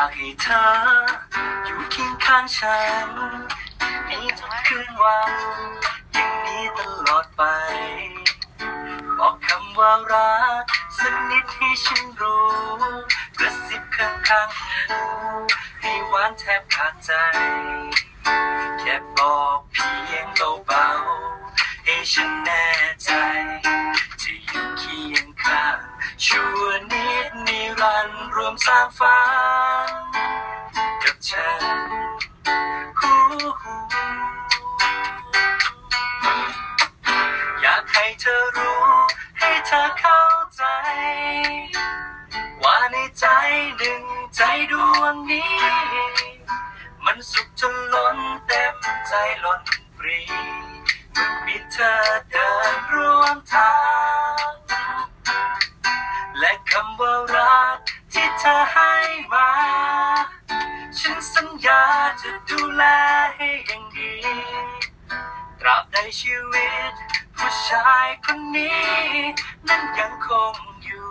ากให้เธอ อยู่เคียงข้างฉันในทุกคืนวันอย่างนี้ตลอดไป บอกคำว่ารักสักนิดให้ฉันรู้กระซิบข้างๆหูให้หวานแทบขาดใจ แค่บอกเพียงเบาๆให้ฉันแน่ใจจะอยู่เคียงข้างชั่วนิดนิรันดร์รวมสร้างฝัน รู้ ให้เธอเข้าใจ ว่าในใจหนึ่งใจดวงนี้ มันสุขจนล้นเต็มใจล้นปรีเมื่อมีเธอเดินร่วมทาง และคำว่ารักที่เธอให้มา ฉันสัญญาจะดูแลให้อย่างดี ตราบใดชีวิตผู้ชาย คนนี้ นั้นยังคงอยู่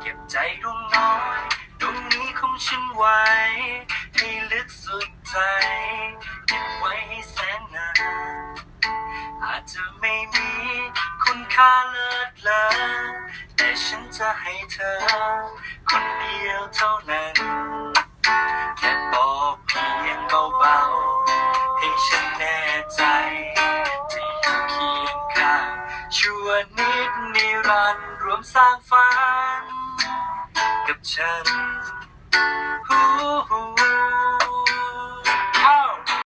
เก็บใจดวงน้อยดวงนี้ของฉันไว้ ให้ลึกสุดใจเก็บไว้ให้แสนนานอาจจะไม่มีคุณค่าเลิศเลอแต่ฉันจะให้เธอ คนเดียวเท่านั้น ชั่วนิดนิรันดร์รวมสร้างฝัน กับฉัน